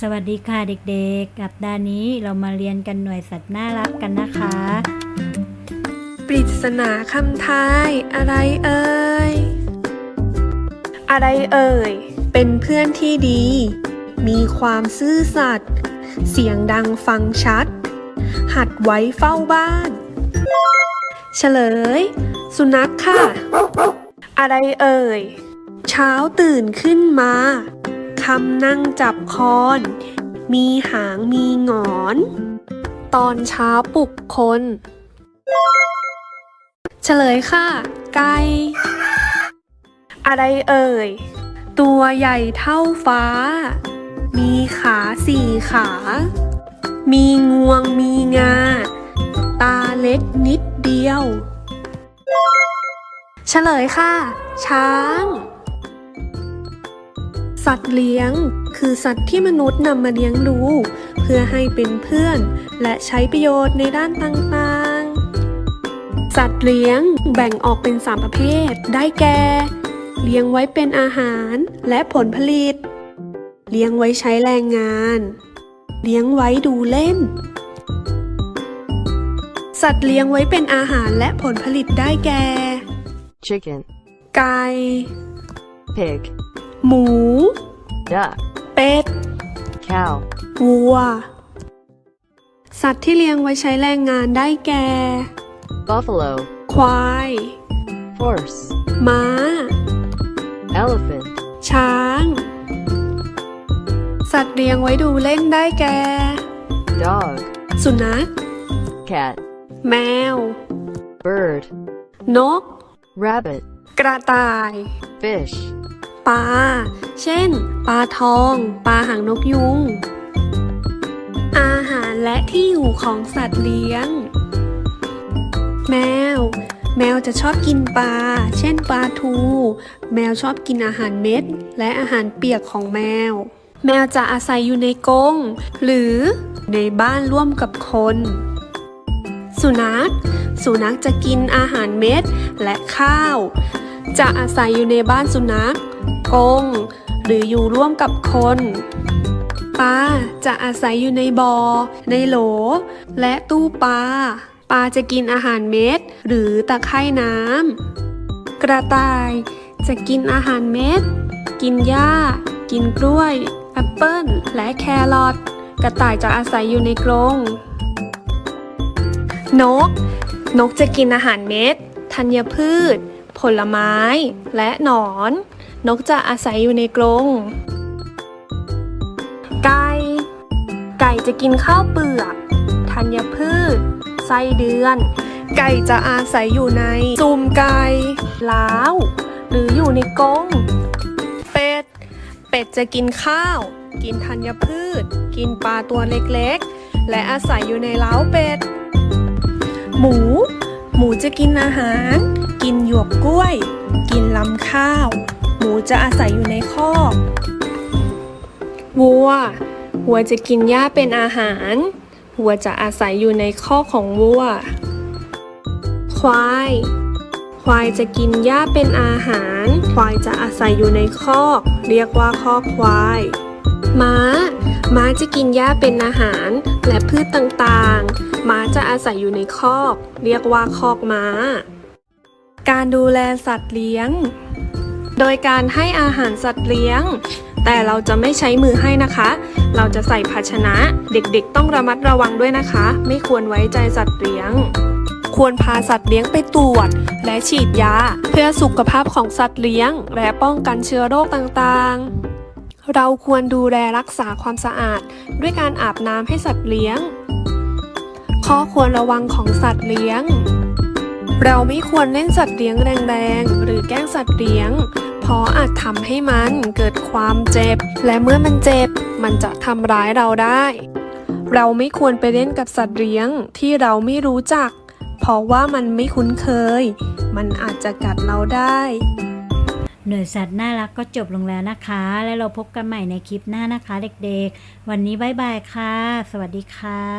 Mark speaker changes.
Speaker 1: สวัสดีค่ะเด็กๆ กับดานนี้เรามาเรียนกันหน่วยสัตว์น่ารักกันนะคะ
Speaker 2: ปริศนาคำทาย อะไรเอ่ย อะไรเอ่ย เป็นเพื่อนที่ดี มีความซื่อสัตย์ เสียงดังฟังชัด หัดไว้เฝ้าบ้าน เฉลย สุนัขค่ะ อะไรเอ่ย เช้าตื่นขึ้นมา คำนั่งจับคอน มีหางมีหงอน ตอนเช้าปลุกคน เฉลยค่ะ ไก่ อะไรเอ่ย ตัวใหญ่เท่าฟ้า มีขาสี่ขา มีงวงมีงา ตาเล็กนิดเดียว เฉลยค่ะ ช้าง สัตว์เลี้ยง คือสัตว์ที่มนุษย์นำมาเลี้ยงดูเพื่อให้เป็นเพื่อน และใช้ประโยชน์ในด้านต่างๆ สัตว์เลี้ยงแบ่งออกเป็น3ประเภท ได้แก่ เลี้ยงไว้เป็นอาหารและผลผลิต เลี้ยงไว้ใช้แรงงาน เลี้ยงไว้ดูเล่น สัตว์เลี้ยงไว้เป็นอาหารและผลผลิตได้แก่
Speaker 3: chicken,
Speaker 2: ไก่
Speaker 3: pig,
Speaker 2: หมู
Speaker 3: duck,
Speaker 2: เป็ด
Speaker 3: cow,
Speaker 2: วัว สัตว์ที่เลี้ยงไว้ใช้แรงงานได้แก่
Speaker 3: buffalo,
Speaker 2: ควาย
Speaker 3: horse,
Speaker 2: ม้า
Speaker 3: elephant,
Speaker 2: ช้าง สัตว์เลี้ยงไว้ดูเล่นได้แก่
Speaker 3: dog,
Speaker 2: สุนัข
Speaker 3: cat,
Speaker 2: แมว
Speaker 3: bird,
Speaker 2: นก
Speaker 3: rabbit,
Speaker 2: กระต่าย
Speaker 3: fish,
Speaker 2: ปลา เช่น ปลาทอง ปลาหางนกยุง อาหารและที่อยู่ของสัตว์เลี้ยง แมว แมวจะชอบกินปลา เช่นปลาทู แมวชอบกินอาหารเม็ด และอาหารเปียกของแมว แมวจะอาศัยอยู่ในกรงหรือในบ้านร่วมกับคน สุนัข สุนัขจะกินอาหารเม็ดและข้าว จะอาศัยอยู่ในบ้านสุนัขกง หรืออยู่ร่วมกับคนปลาจะอาศัยอยู่ในบอ่อในโหล และตู้ปลาปลาจะกินอาหารเม็ด หรือตะไคร่น้ำกระต่ายจะกินอาหารเม็ด กินหญ้า กินกล้วยแอปเปิ้ลและแครอทกระต่ายจะอาศัยอยู่ในกรงนก นกจะกินอาหารเม็ดธัญพืช ผลไม้ และหนอน นกจะอาศัยอยู่ในกรง ไก่ ไก่จะกินข้าวเปลือกธัญพืช ไส้เดือน ไก่จะอาศัยอยู่ในซุ่มไก่ล้าว หรืออยู่ในกรงเป็ด เป็ดจะกินข้าว กินธัญพืช กินปลาตัวเล็กๆ และอาศัยอยู่ในเล้าเป็ด หมู หมูจะกินอาหาร กินหยวกกล้วย กินลำข้าว หมูจะอาศัยอยู่ในคอกวัว วัวจะกินหญ้าเป็นอาหาร วัวจะอาศัยอยู่ในคอกของวัว ควาย ควายจะกินหญ้าเป็นอาหาร ควายจะอาศัยอยู่ในคอก เรียกว่าคอกควาย ม้า ม้าจะกินหญ้าเป็นอาหารและพืชต่างๆ ม้าจะอาศัยอยู่ในคอก เรียกว่าคอกม้า การดูแลสัตว์เลี้ยง โดยการให้อาหารสัตว์เลี้ยง แต่เราจะไม่ใช้มือให้นะคะ เราจะใส่ภาชนะ เด็กๆ ต้องระมัดระวังด้วยนะคะ ไม่ควรไว้ใจสัตว์เลี้ยง ควรพาสัตว์เลี้ยงไปตรวจ และฉีดยา เพื่อสุขภาพของสัตว์เลี้ยง และป้องกันเชื้อโรคต่างๆ เราควรดูแลรักษาความสะอาด ด้วยการอาบน้ำให้สัตว์เลี้ยง ข้อควรระวังของสัตว์เลี้ยง เราไม่ควรเล่นสัตว์เลี้ยงแรงๆ หรือแกล้งสัตว์เลี้ยง เพราะอาจทำให้มันเกิดความเจ็บ และเมื่อมันเจ็บ มันจะทำร้ายเราได้ เราไม่ควรไปเล่นกับสัตว์เลี้ยงที่เราไม่รู้จัก เพราะว่ามันไม่คุ้นเคย มันอาจจะกัดเราได้
Speaker 1: หน่วยสัตว์น่ารักก็จบลงแล้วนะคะ แล้วเราพบกันใหม่ในคลิปหน้านะคะ เด็กๆ วันนี้บ๊ายบายค่ะ สวัสดีค่ะ